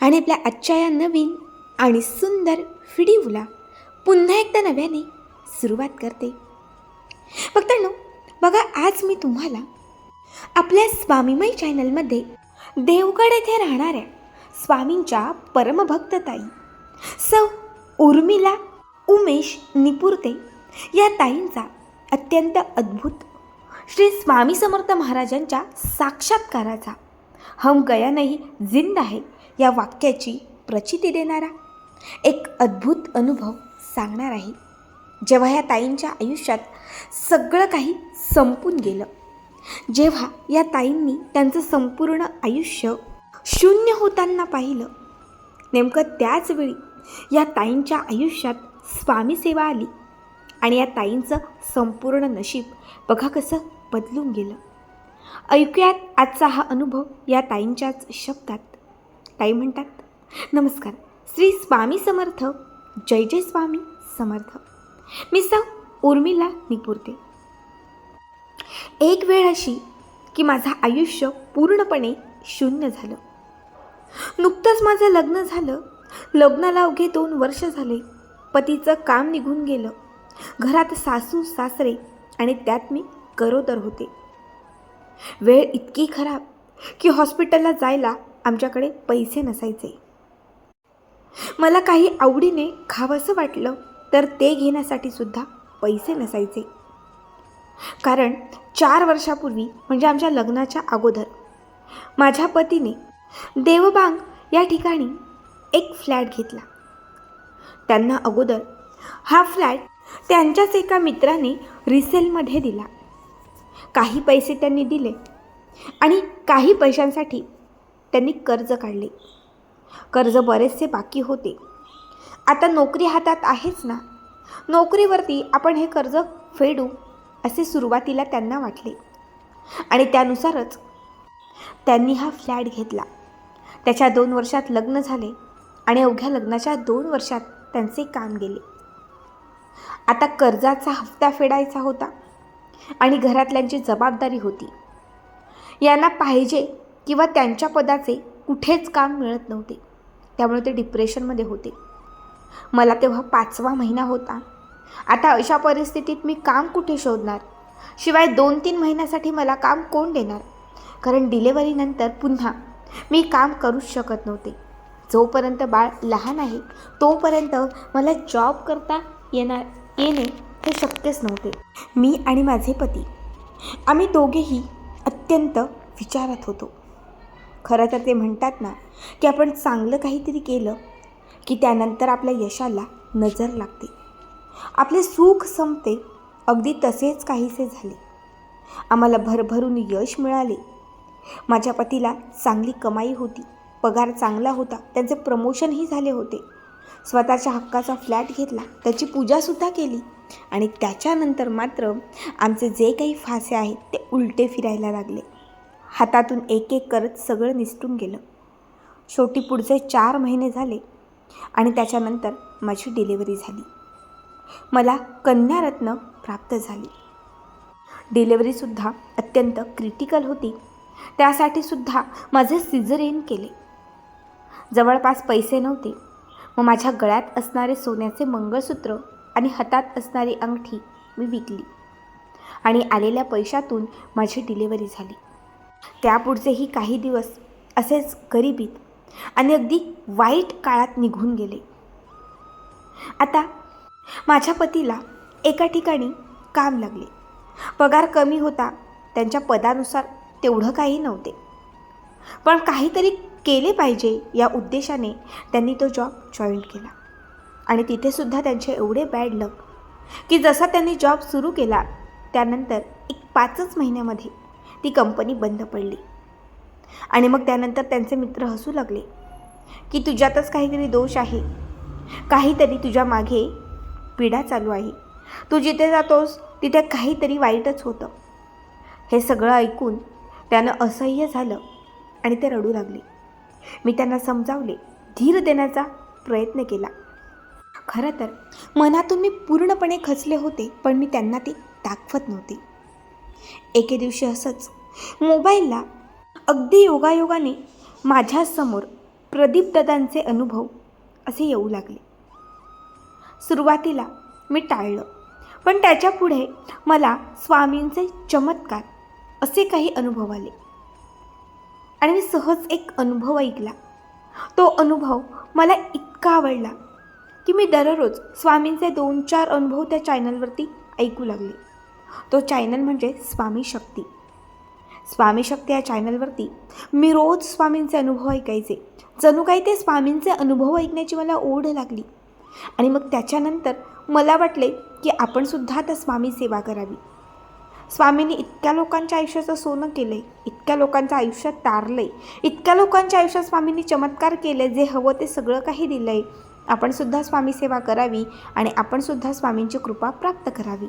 आणि आपल्या आजच्या या नवीन आणि सुंदर व्हिडिओला पुन्हा एकदा नव्याने सुरुवात करते. फक्तांनो बघा आज मी तुम्हाला आपल्या स्वामीमय चॅनलमध्ये देवगड येथे राहणाऱ्या स्वामींच्या परमभक्तताई सौ उर्मिला उमेश निपुरते या ताईंचा अत्यंत अद्भुत श्री स्वामी समर्थ महाराजांच्या साक्षात्काराचा हम गया नाही जिंद आहे. या वाक्याची प्रचिती देणारा एक अद्भुत अनुभव सांगणार आहे. जेव्हा या ताईंच्या आयुष्यात सगळं काही संपून गेलं जेव्हा या ताईंनी त्यांचं संपूर्ण आयुष्य शून्य होताना पाहिलं नेमकं त्याच वेळी या ताईंच्या आयुष्यात स्वामी सेवा आली आणि या ताईंचं संपूर्ण नशीब बघा कसं बदलून गेलं. ऐकूयात आजचा हा अनुभव या ताईंच्याच शब्दात. ताई म्हणतात नमस्कार श्री स्वामी समर्थ जय जय स्वामी समर्थ. मी सौ उर्मिला निपुरते. एक वेळ अशी की माझं आयुष्य पूर्णपणे शून्य झालं. नुकतंच माझं लग्न झालं. लग्नाला अवघे दोन वर्ष झाले. पतीचं काम निघून गेलं. घरात सासू सासरे आणि त्यात मी गरोदर होते. वेळ इतकी खराब की हॉस्पिटलला जायला आमच्याकडे पैसे नसायचे. मला काही आवडीने खावंसं वाटलं तर ते घेण्यासाठी सुद्धा पैसे नसायचे. कारण चार वर्षापूर्वी म्हणजे आमच्या लग्नाच्या अगोदर माझ्या पतीने देवबांग या ठिकाणी एक फ्लॅट घेतला. त्यांना अगोदर हा फ्लॅट त्यांच्याच एका मित्राने रिसेलमध्ये दिला. काही पैसे त्यांनी दिले आणि काही पैशांसाठी त्यांनी कर्ज काढले. कर्ज बरेचसे बाकी होते. आता नोकरी हातात आहेच ना? नोकरीवरती आपण हे कर्ज फेडू असे सुरुवातीला त्यांना वाटले. आणि त्यानुसारच त्यांनी हा फ्लॅट घेतला. त्याच्या दोन वर्षात लग्न झाले आणि अवघ्या लग्नाच्या दोन वर्षात त्यांचे काम गेले. आता कर्जाचा हप्ता फेडायचा होता आणि घरातल्यांची जबाबदारी होती. यांना पाहिजे किंवा त्यांच्या पदाचे कुठेच काम मिळत नव्हते. त्यामुळे ते डिप्रेशनमध्ये होते. मला तेव्हा पाचवा महिना होता. आता अशा परिस्थितीत मी काम कुठे शोधणार? शिवाय दोन तीन महिन्यासाठी मला काम कोण देणार? कारण डिलेवरीनंतर पुन्हा मी काम करूच शकत नव्हते. जोपर्यंत बाळ लहान आहे तोपर्यंत मला जॉब करता येणार येणे हे शक्यच नव्हते. मी आणि माझे पती आम्ही दोघेही अत्यंत विचारात होतो. खरं तर ते म्हणतात ना की आपण चांगलं काहीतरी केलं की त्यानंतर आपल्या यशाला नजर लागते. आपले सुख संपते अगदी तसेच काहीसे झाले. आम्हाला भरभरून यश मिळाले. माझ्या पतीला चांगली कमाई होती पगार चांगला होता त्यांचे प्रमोशनही झाले होते. स्वतःच्या हक्काचा फ्लॅट घेतला त्याची पूजासुद्धा केली. आणि त्याच्यानंतर मात्र आमचे जे काही फासे आहेत ते उलटे फिरायला लागले. हातातून एक एक करत सगळं निसटून गेलं. शेवटी पुढचे चार महिने झाले आणि त्याच्यानंतर माझी डिलिव्हरी झाली. मला कन्यारत्न प्राप्त झाली. डिलेवरीसुद्धा अत्यंत क्रिटिकल होती. त्यासाठी सुद्धा माझे सिझरेन केले. जवळपास पैसे नव्हते. मग माझ्या गळ्यात असणारे सोन्याचे मंगळसूत्र आणि हातात असणारी अंगठी मी विकली आणि आलेल्या पैशातून माझी डिलिव्हरी झाली. त्यापुढचेही काही दिवस असेच गरिबीत आणि अगदी वाईट काळात निघून गेले. आता माझ्या पतीला एका ठिकाणी काम लागले. पगार कमी होता त्यांच्या पदानुसार तेवढं काही नव्हते. पण काहीतरी केले पाहिजे या उद्देशाने त्यांनी तो जॉब जॉईन केला. आणि तिथेसुद्धा त्यांचे एवढे बॅड लक की जसा त्यांनी जॉब सुरू केला त्यानंतर एक पाचच महिन्यामध्ये ती कंपनी बंद पडली. आणि मग त्यानंतर त्यांचे मित्र हसू लागले की तुझ्यातच काहीतरी दोष आहे. काहीतरी तुझ्या मागे पिढा चालू आहे. तू जिथे जातोस तिथे काहीतरी वाईटच होतं. हे सगळं ऐकून त्यानं असह्य झालं आणि ते रडू लागले. मी त्यांना समजावले धीर देण्याचा प्रयत्न केला. खरं तर मनातून मी पूर्णपणे खचले होते पण मी त्यांना ते दाखवत नव्हते. एके दिवशी असंच मोबाईलला अगदी योगायोगाने माझ्यासमोर प्रदीप दादांचे अनुभव असे येऊ लागले. सुरुवातीला मी टाळलं पण त्याच्या पुढे मला स्वामींचे चमत्कार असे काही अनुभव आले. आणि मी सहज एक अनुभव ऐकला. तो अनुभव मला इतका आवडला की मी दररोज स्वामींचे दोन चार अनुभव त्या चॅनलवरती ऐकू लागले. तो चॅनल म्हणजे स्वामी शक्ती. स्वामी शक्ती या चॅनलवरती. मी रोज स्वामींचे अनुभव ऐकायचे. जणू काही ते स्वामींचे अनुभव ऐकण्याची मला ओढ लागली. आणि मग त्याच्यानंतर मला वाटले की आपणसुद्धा आता स्वामी सेवा करावी. स्वामींनी इतक्या लोकांच्या आयुष्याचं सोनं केलं आहे इतक्या लोकांचं आयुष्यात तारलं आहे इतक्या लोकांच्या आयुष्यात स्वामींनी चमत्कार केले जे हवं ते सगळं काही दिलं आहे आपणसुद्धा स्वामी सेवा करावी आणि आपणसुद्धा स्वामींची कृपा प्राप्त करावी.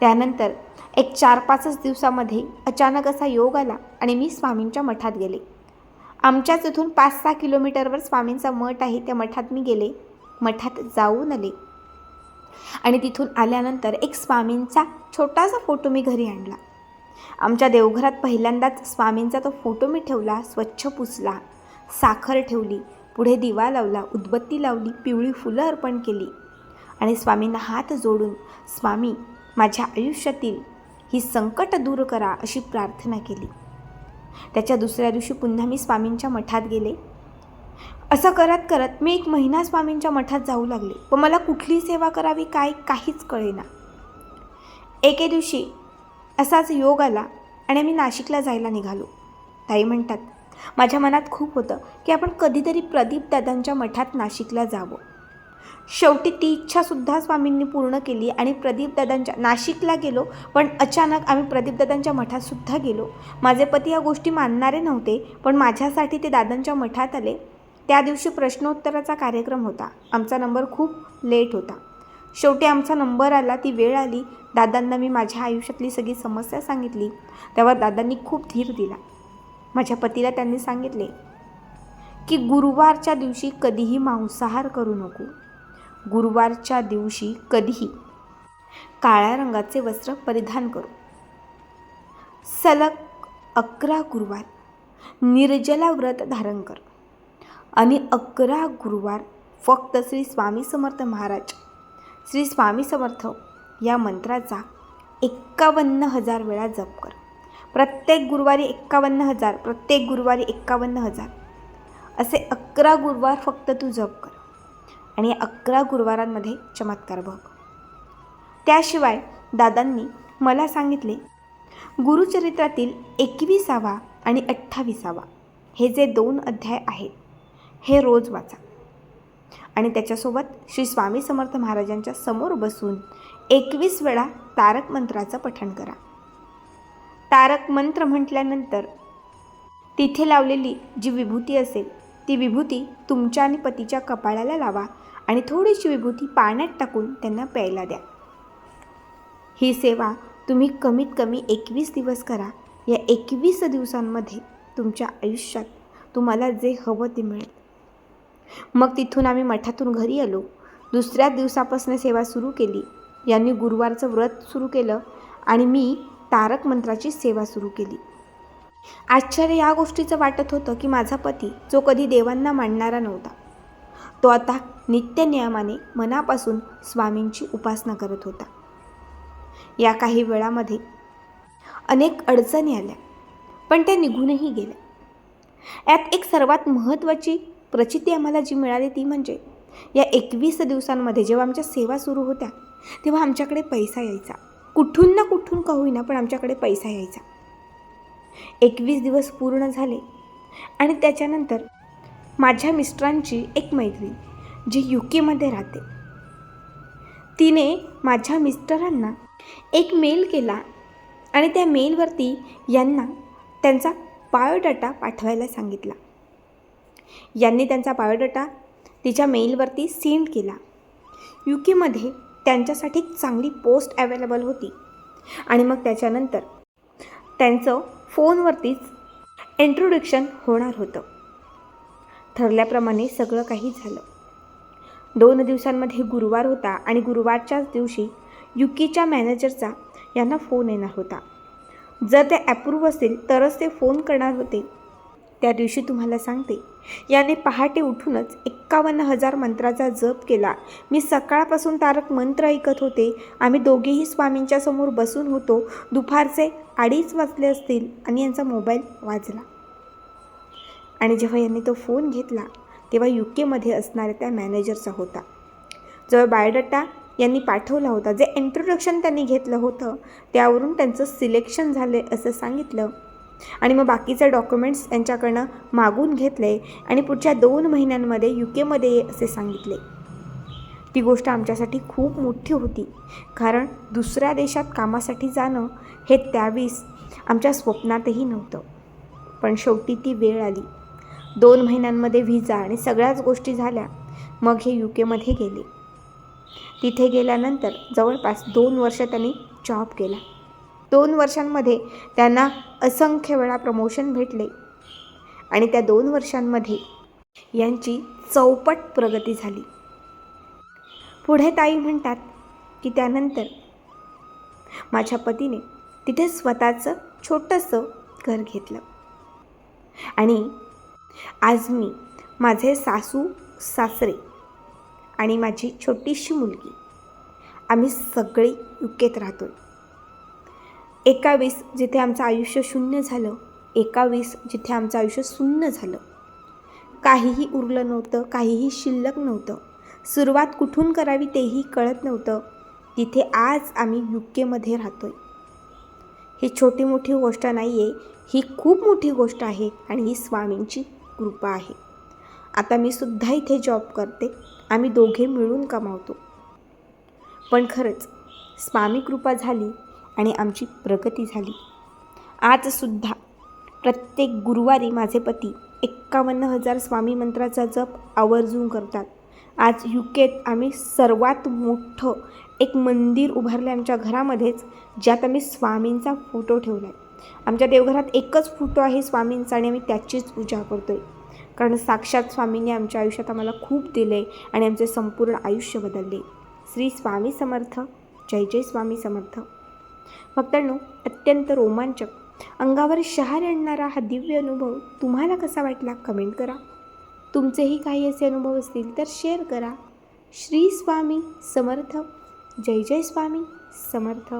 त्यानंतर एक चार पाचच दिवसामध्ये अचानक असा योग आला आणि मी स्वामींच्या मठात गेले. आमच्याच इथून पाच सहा किलोमीटरवर स्वामींचा मठ आहे त्या मठात मी गेले. मठात जाऊन आले आणि तिथून आल्यानंतर एक स्वामींचा छोटासा फोटो मी घरी आणला. आमच्या देवघरात पहिल्यांदाच स्वामींचा तो फोटो मी ठेवला स्वच्छ पुसला साखर ठेवली पुढे दिवा लावला उदबत्ती लावली पिवळी फुलं अर्पण केली. आणि स्वामींना हात जोडून स्वामी माझ्या आयुष्यातील ही संकट दूर करा अशी प्रार्थना केली. त्याच्या दुसऱ्या दिवशी पुन्हा मी स्वामींच्या मठात गेले. असं करत करत मी एक महिना स्वामींच्या मठात जाऊ लागले. पण मला कुठली सेवा करावी काय काहीच कळेना. एके दिवशी असाच योग आला आणि आम्ही नाशिकला जायला निघालो. ताई म्हणतात माझ्या मनात खूप होतं की आपण कधीतरी प्रदीप दादांच्या मठात नाशिकला जावं. शेवटी ती इच्छासुद्धा स्वामींनी पूर्ण केली आणि प्रदीपदादांच्या नाशिकला गेलो पण अचानक आम्ही प्रदीपदादांच्या मठातसुद्धा गेलो. माझे पती या गोष्टी मानणारे नव्हते पण माझ्यासाठी ते दादांच्या मठात आले. त्या दिवशी प्रश्नोत्तराचा कार्यक्रम होता. आमचा नंबर खूप लेट होता. शेवटी आमचा नंबर आला ती वेळ आली. दादांना मी माझ्या आयुष्यातली सगळी समस्या सांगितली. तेव्हा दादांनी खूप धीर दिला. माझ्या पतीला त्यांनी सांगितले की गुरुवारच्या दिवशी कधीही मांसाहार करू नको. गुरुवारच्या दिवशी कधीही काळ्या रंगाचे वस्त्र परिधान करू. सलग अकरा गुरुवार निर्जला व्रत धारण कर आणि अकरा गुरुवार फक्त श्री स्वामी समर्थ महाराज श्री स्वामी समर्थ या मंत्राचा एक्कावन्न हजार वेळा जप कर. प्रत्येक गुरुवारी एक्कावन्न हजार प्रत्येक गुरुवारी एक्कावन्न हजार. असे अकरा गुरुवार फक्त तू जप कर. आणि अकरा गुरुवारांमध्ये चमत्कार भोग त्याशिवाय दादांनी मला सांगितले गुरुचरित्रातील एकविसावा आणि अठ्ठावीसावा हे जे दोन अध्याय आहेत हे रोज वाचा. आणि त्याच्यासोबत श्री स्वामी समर्थ महाराजांच्या समोर बसून एकवीस वेळा तारक मंत्राचं पठण करा. तारक मंत्र म्हटल्यानंतर तिथे लावलेली जी विभूती असेल ती विभूती तुमच्या आणि पतीच्या कपाळाला लावा आणि थोडीशी विभूती पाण्यात टाकून त्यांना प्यायला द्या. ही सेवा तुम्ही कमीत कमी एकवीस दिवस करा. या एकवीस दिवसांमध्ये तुमच्या आयुष्यात तुम्हाला जे हवं ते मिळेल. मग तिथून आम्ही मठातून घरी आलो. दुसऱ्या दिवसापासून सेवा सुरू केली. यांनी गुरुवारचं व्रत सुरू केलं आणि मी तारक मंत्राची सेवा सुरू केली. आश्चर्य या गोष्टीचं वाटत होतं की माझा पती जो कधी देवांना मांडणारा नव्हता तो आता नित्यनियमाने मनापासून स्वामींची उपासना करत होता. या काही वेळामध्ये अनेक अडचणी आल्या पण त्या निघूनही गेल्या. यात एक सर्वात महत्त्वाची प्रचिती आम्हाला जी मिळाली ती म्हणजे या एकवीस दिवसांमध्ये जेव्हा आमच्या सेवा सुरू होत्या तेव्हा आमच्याकडे पैसा यायचा. कुठून ना कुठून का होईना पण आमच्याकडे पैसा यायचा. एकवीस दिवस पूर्ण झाले आणि त्याच्यानंतर माझ्या मिस्टरांची एक मैत्रीण जी यू केमध्ये राहते. तिने माझ्या मिस्टरांना एक मेल केला आणि त्या मेलवरती यांना त्यांचा बायोडाटा पाठवायला सांगितला. यांनी त्यांचा बायोडाटा तिच्या मेलवरती सेंड केला. यू केमध्ये त्यांच्यासाठी चांगली पोस्ट अवेलेबल होती आणि मग त्याच्यानंतर त्यांचं फोनवरतीच इंट्रोडक्शन होणार होतं. ठरल्याप्रमाणे सगळं काही झालं. दोन दिवसांमध्ये गुरुवार होता आणि गुरुवारच्याच दिवशी युकीच्या मॅनेजरचा यांना फोन येणार होता. जर ते अप्रूव्ह असतील तरच ते फोन करणार होते. त्या दिवशी तुम्हाला सांगते. याने पहाटे उठूनच एक्कावन्न हजार मंत्राचा जप केला. मी सकाळपासून तारक मंत्र ऐकत होते. आम्ही दोघेही स्वामींच्या समोर बसून होतो. दुपारचे अडीच वाजले असतील आणि यांचा मोबाईल वाजला. आणि जेव्हा यांनी तो फोन घेतला तेव्हा यू केमध्ये असणाऱ्या त्या मॅनेजरचा होता. जो बायोडाटा यांनी पाठवला होता जे इंट्रोडक्शन त्यांनी घेतलं होतं त्यावरून त्यांचं सिलेक्शन झाले असं सांगितलं. आणि मग बाकीचे डॉक्युमेंट्स त्यांच्याकडनं मागून घेतले आणि पुढच्या दोन महिन्यांमध्ये यू केमध्ये ये असे सांगितले. ती गोष्ट आमच्यासाठी खूप मोठी होती. कारण दुसऱ्या देशात कामासाठी जाणं हे त्यावेळेस आमच्या स्वप्नातही नव्हतं. पण शेवटी ती वेळ आली. दोन महिन्यांमध्ये व्हिजा आणि सगळ्याच गोष्टी झाल्या. मग हे यू केमध्ये गेले. तिथे गेल्यानंतर जवळपास दोन वर्ष त्यांनी जॉब केला. दोन वर्षांमध्ये त्यांना असंख्य वेळा प्रमोशन भेटले. आणि त्या दोन वर्षांमध्ये यांची चौपट प्रगती झाली. पुढे ताई म्हणतात की त्यानंतर माझ्या पतीने तिथे स्वतःचं छोटंसं घर घेतलं. आणि आज मी माझे सासू सासरे आणि माझी छोटीशी मुलगी आम्ही सगळी युकेत राहतो एकावीस जिथे आमचं आयुष्य शून्य झालं एकावीस जिथे आमचं आयुष्य शून्य झालं. काहीही उरलं नव्हतं काहीही शिल्लक नव्हतं. सुरुवात कुठून करावी तेही कळत नव्हतं. तिथे आज आम्ही यू केमध्ये राहतो आहे ही छोटी मोठी गोष्ट नाही आहे ही खूप मोठी गोष्ट आहे आणि ही स्वामींची कृपा आहे. आता मी सुद्धा इथे जॉब करते. आम्ही दोघे मिळून कमावतो. पण खरंच स्वामी कृपा झाली आणि आमची प्रगती झाली. आजसुद्धा प्रत्येक गुरुवारी माझे पती एक्कावन्न हजार स्वामी मंत्राचा जप आवर्जून करतात. आज यू केत आम्ही सर्वात मोठं एक मंदिर उभारलं आहे आमच्या घरामध्येच ज्यात आम्ही स्वामींचा फोटो ठेवला आहे आमच्या देवघरात एकच फोटो आहे स्वामींचा आणि आम्ही त्याचीच पूजा करतो आहे कारण साक्षात स्वामींनी आमच्या आयुष्यात आम्हाला खूप दिले आणि आमचे संपूर्ण आयुष्य बदलले श्री स्वामी समर्थ. जय जय स्वामी समर्थ. भक्तांनो अत्यंत रोमांचक. अंगावर शहार आणणारा हा दिव्य अनुभव तुम्हाला कसा वाटला कमेंट करा. तुमचेही काही असे अनुभव असतील तर शेअर करा. श्री स्वामी समर्थ. जय जय स्वामी समर्थ.